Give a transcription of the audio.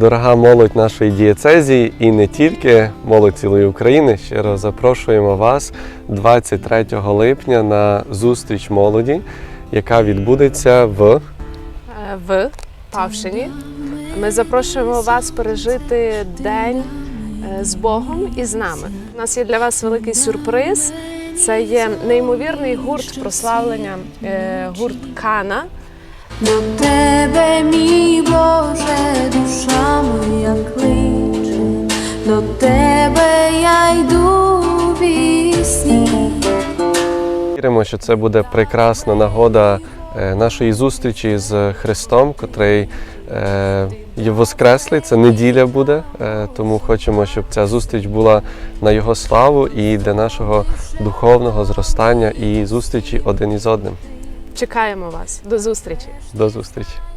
Дорога молодь нашої дієцезії і не тільки молодь цілої України. Щиро запрошуємо вас 23 липня на зустріч молоді, яка відбудеться в в Павшині. Ми запрошуємо вас пережити день е, з Богом і з нами. У нас є для вас великий сюрприз. Це є неймовірний гурт прославлення, е, гурт Кана. До тебе, мій до тебе я йду пісні. Віримо, що це буде прекрасна нагода е, нашої зустрічі з Христом, котрий е, є воскреслий. Це неділя буде, е, тому хочемо, щоб ця зустріч була на Його славу і для нашого духовного зростання і зустрічі один із одним. Чекаємо вас. До зустрічі! До зустрічі!